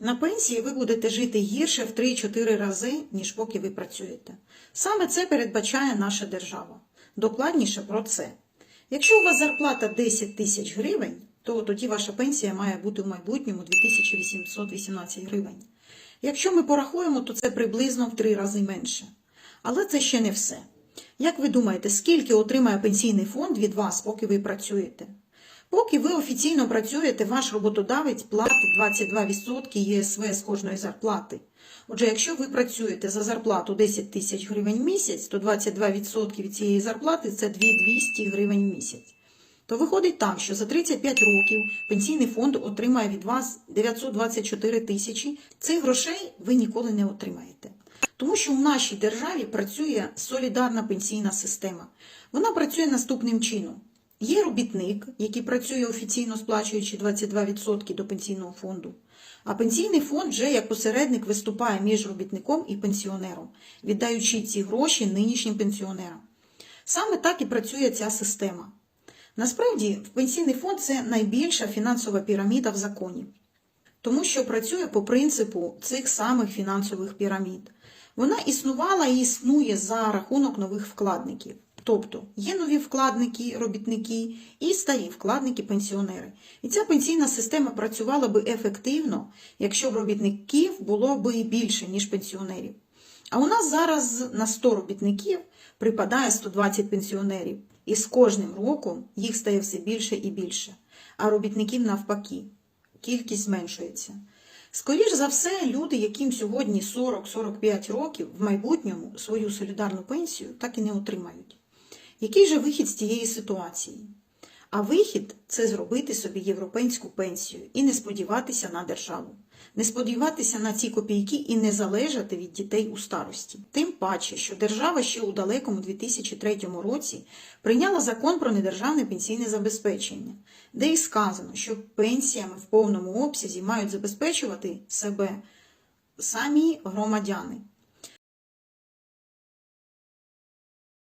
На пенсії ви будете жити гірше в 3-4 рази, ніж поки ви працюєте. Саме це передбачає наша держава. Докладніше про це. Якщо у вас зарплата 10 тисяч гривень, то тоді ваша пенсія має бути в майбутньому 2818 гривень. Якщо ми порахуємо, то це приблизно в 3 рази менше. Але це ще не все. Як ви думаєте, скільки отримає пенсійний фонд від вас, поки ви працюєте? Поки ви офіційно працюєте, ваш роботодавець платить 22% ЄСВ з кожної зарплати. Отже, якщо ви працюєте за зарплату 10 тисяч гривень в місяць, то 22% від цієї зарплати це 2200 гривень в місяць. То виходить так, що за 35 років пенсійний фонд отримає від вас 924 тисячі. Цих грошей ви ніколи не отримаєте. Тому що в нашій державі працює солідарна пенсійна система. Вона працює наступним чином. Є робітник, який працює офіційно сплачуючи 22% до пенсійного фонду. А пенсійний фонд вже як посередник виступає між робітником і пенсіонером, віддаючи ці гроші нинішнім пенсіонерам. Саме так і працює ця система. Насправді, пенсійний фонд це найбільша фінансова піраміда в законі, тому що працює по принципу цих самих фінансових пірамід. Вона існувала і існує за рахунок нових вкладників. Тобто є нові вкладники, робітники і старі вкладники, пенсіонери. І ця пенсійна система працювала би ефективно, якщо б робітників було би більше, ніж пенсіонерів. А у нас зараз на 100 робітників припадає 120 пенсіонерів, і з кожним роком їх стає все більше і більше. А робітників навпаки, кількість зменшується. Скоріш за все, люди, яким сьогодні 40-45 років, в майбутньому свою солідарну пенсію так і не отримають. Який же вихід з цієї ситуації? А вихід це зробити собі європейську пенсію і не сподіватися на державу, не сподіватися на ці копійки і не залежати від дітей у старості. Тим паче, що держава ще у далекому 2003 році прийняла закон про недержавне пенсійне забезпечення, де і сказано, що пенсіями в повному обсязі мають забезпечувати себе самі громадяни.